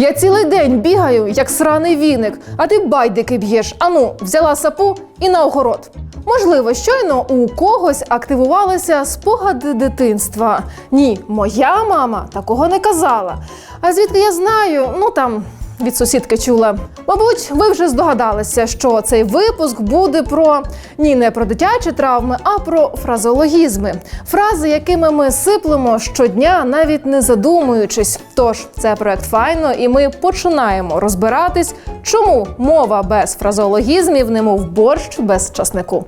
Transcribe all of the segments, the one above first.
Я цілий день бігаю, як сраний віник, а ти байдики б'єш. Ану, взяла сапу і на огород. Можливо, щойно у когось активувалися спогади дитинства. Ні, моя мама такого не казала. А звідки я знаю? Ну там від сусідки чула. Мабуть, ви вже здогадалися, що цей випуск буде про ні, не про дитячі травми, а про фразеологізми. Фрази, якими ми сиплемо щодня, навіть не задумуючись. Тож це проект файно, і ми починаємо розбиратись, чому мова без фразеологізмів, немов борщ без часнику.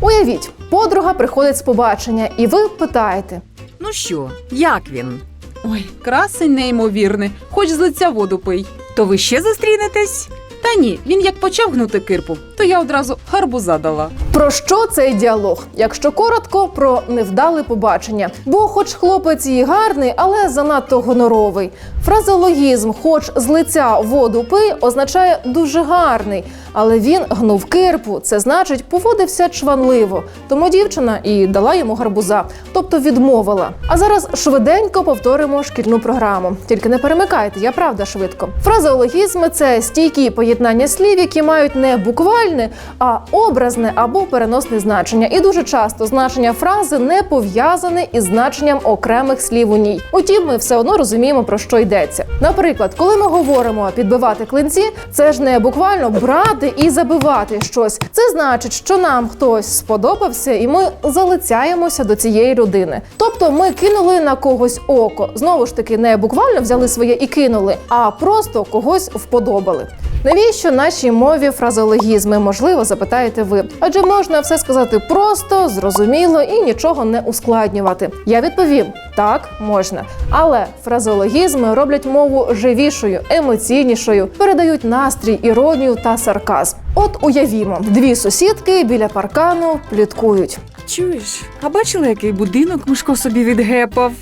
Уявіть, подруга приходить з побачення, і ви питаєте: Ну що, як він? Ой, красень неймовірний, хоч з лиця воду пий. То ви ще зустрінетесь? Та ні, він як почав гнути кирпу, то я одразу гарбуза дала. Про що цей діалог? Якщо коротко, про невдале побачення. Бо, хоч хлопець і гарний, але занадто гоноровий. Фразеологізм, хоч з лиця воду пий, означає дуже гарний. Але він гнув кирпу. Це значить, поводився чванливо. Тому дівчина і дала йому гарбуза, тобто відмовила. А зараз швиденько повторимо шкільну програму. Тільки не перемикайте, я правда швидко. Фразеологізми це стійкі поєднання слів, які мають не буквальне, а образне або переносне значення. І дуже часто значення фрази не пов'язане із значенням окремих слів у ній. Утім, ми все одно розуміємо про що йдеться. Наприклад, коли ми говоримо підбивати клинці, це ж не буквально брати і забивати щось. Це значить, що нам хтось сподобався, і ми залицяємося до цієї людини. Тобто, ми кинули на когось око. Знову ж таки, не буквально взяли своє і кинули, а просто когось вподобали. Навіщо нашій мові фразеологізми? Можливо, запитаєте ви. Адже можна все сказати просто, зрозуміло і нічого не ускладнювати. Я відповім: так, можна. Але фразеологізми роблять мову живішою, емоційнішою, передають настрій, іронію та сарказм. От уявімо, дві сусідки біля паркану пліткують. Чуєш, а бачила, який будинок Мишко собі відгепав?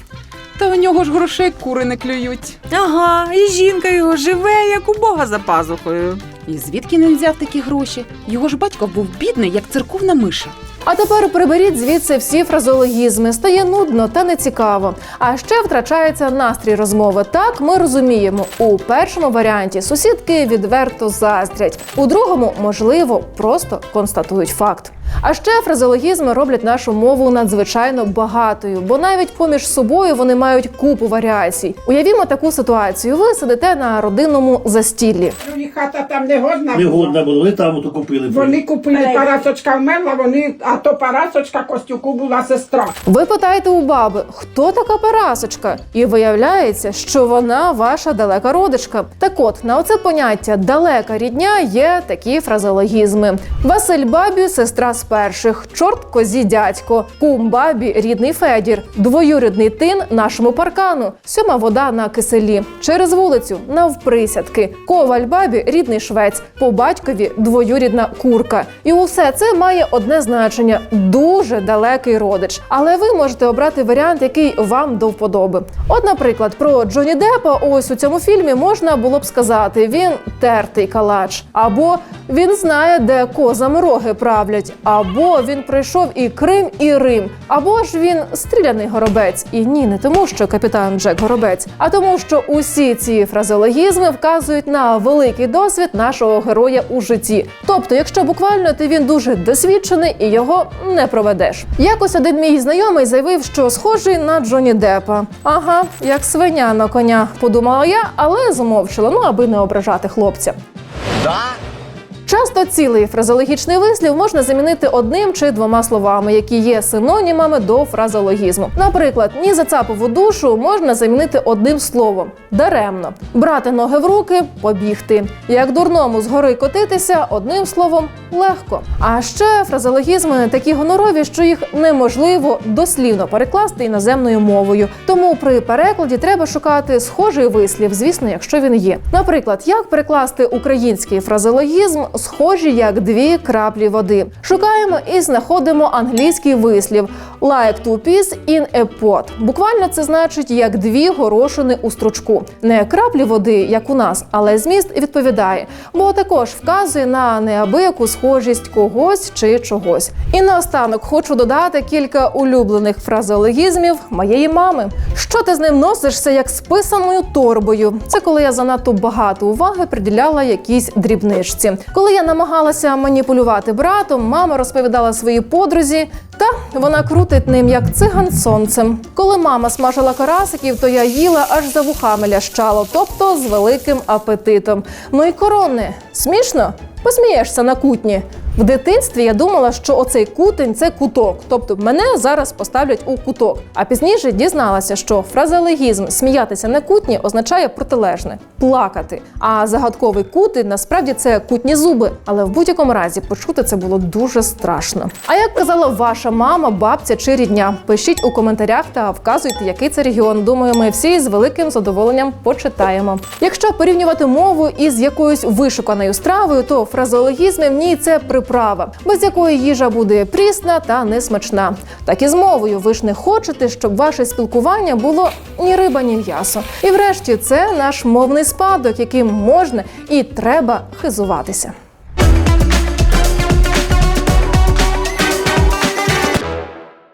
Та у нього ж грошей кури не клюють. Ага, і жінка його живе, як у Бога за пазухою. І звідки він взяв такі гроші? Його ж батько був бідний, як церковна миша. А тепер приберіть звідси всі фразеологізми. Стає нудно та нецікаво. А ще втрачається настрій розмови. Так ми розуміємо. У першому варіанті сусідки відверто заздрять. У другому, можливо, просто констатують факт. А ще фразеологізми роблять нашу мову надзвичайно багатою, бо навіть поміж собою вони мають купу варіацій. Уявімо таку ситуацію: ви сидите на родинному застіллі. Ну, хата там не годна Не годна було, ви там ото купили. Вони купили Парасочка вмерла, вони, а то Парасочка Костюку була сестра. Ви питаєте у баби, хто така Парасочка? І виявляється, що вона ваша далека родичка. Так от на оце поняття далека рідня є такі фразеологізми: Василь бабі, сестра перших, чорт козі дядько, кум бабі, рідний Федір, двоюрідний тин нашому паркану, сьома вода на киселі, через вулицю навприсядки, коваль бабі, рідний швець, по батькові двоюрідна курка. І усе це має одне значення. Дуже далекий родич. Але ви можете обрати варіант, який вам до вподоби. От, наприклад, про Джоні Деппа ось у цьому фільмі можна було б сказати: він тертий калач, або він знає, де козам роги правлять, або він пройшов і Крим, і Рим, або ж він стріляний горобець. І ні, не тому, що капітан Джек Горобець, а тому, що усі ці фразеологізми вказують на великий досвід нашого героя у житті. Тобто, якщо буквально, то він дуже досвідчений і його не проведеш. Якось один мій знайомий заявив, що схожий на Джоні Деппа. Ага, як свиня на коня, подумала я, але змовчала, ну аби не ображати хлопця. Часто цілий фразеологічний вислів можна замінити одним чи двома словами, які є синонімами до фразеологізму. Наприклад, ні зацапову душу можна замінити одним словом даремно. Брати ноги в руки побігти. Як дурному згори котитися одним словом легко. А ще фразеологізми такі гонорові, що їх неможливо дослівно перекласти іноземною мовою. Тому при перекладі треба шукати схожий вислів, звісно, якщо він є. Наприклад, як перекласти український фразеологізм схожі як дві краплі води. Шукаємо і знаходимо англійський вислів like two peas in a pot. Буквально це значить як дві горошини у стручку. Не краплі води, як у нас, але зміст відповідає, бо також вказує на неабияку схожість когось чи чогось. І наостанок хочу додати кілька улюблених фразеологізмів моєї мами. Що ти з ним носишся як з писаною торбою? Це коли я занадто багато уваги приділяла якійсь дрібничці. Коли я намагалася маніпулювати братом, мама розповідала своїй подрузі, та вона крутить ним як циган сонцем. Коли мама смажила карасиків, то я їла аж за вухами лящало, тобто з великим апетитом. Ну і корони смішно? Посмієшся на кутні. В дитинстві я думала, що оцей кутень це куток, тобто мене зараз поставлять у куток. А пізніше дізналася, що фразеологізм сміятися на кутні означає протилежне плакати. А загадковий кутень насправді це кутні зуби. Але в будь-якому разі почути це було дуже страшно. А як казала ваша мама, бабця чи рідня? Пишіть у коментарях та вказуйте, який це регіон. Думаю, ми всі з великим задоволенням почитаємо. Якщо порівнювати мову із якоюсь вишуканою стравою, то фразеологізми в ній це приправа, без якої їжа буде прісна та несмачна. Так і з мовою ви ж не хочете, щоб ваше спілкування було ні риба, ні м'ясо. І врешті це наш мовний спадок, яким можна і треба хизуватися.